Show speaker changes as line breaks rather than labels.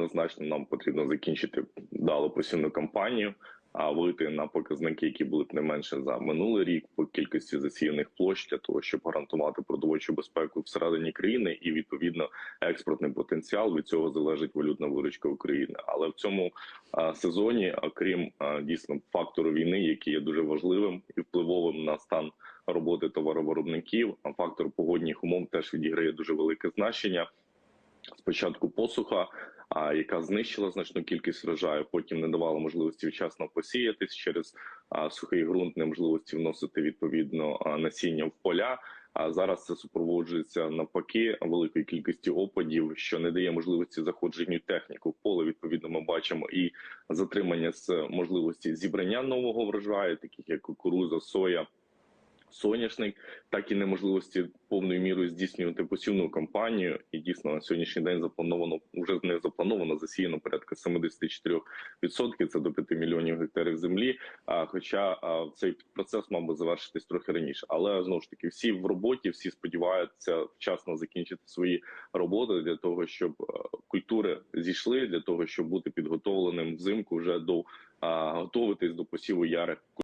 однозначно нам потрібно закінчити дало посівну кампанію, а вийти на показники, які були б не менше за минулий рік по кількості засіяних площ для того, щоб гарантувати продовольчу безпеку всередині країни і відповідно експортний потенціал. Від цього залежить валютна виручка України. Але в цьому сезоні, окрім дійсно фактору війни, який є дуже важливим і впливовим на стан роботи товаровиробників, а фактор погодних умов теж відіграє дуже велике значення. Спочатку посуха, яка знищила значну кількість врожаю, потім не давала можливості вчасно посіятись через а, сухий ґрунт, неможливості вносити відповідно а, насіння в поля. А зараз це супроводжується навпаки великою кількістю опадів, що не дає можливості заходженню техніку в поле. Відповідно, ми бачимо і затримання з можливості зібрання нового врожаю, таких як кукуруза, соя. Соняшник, так і неможливості повною мірою здійснювати посівну кампанію. І дійсно на сьогоднішній день заплановано вже не заплановано засіяно порядка 74%, Це до 5 мільйонів гектарів землі. А хоча а, цей процес мав би завершитись трохи раніше, але знову ж таки всі в роботі, всі сподіваються вчасно закінчити свої роботи для того, щоб культури зійшли, для того, щоб бути підготовленим взимку вже до а, готуватись до посіву ярих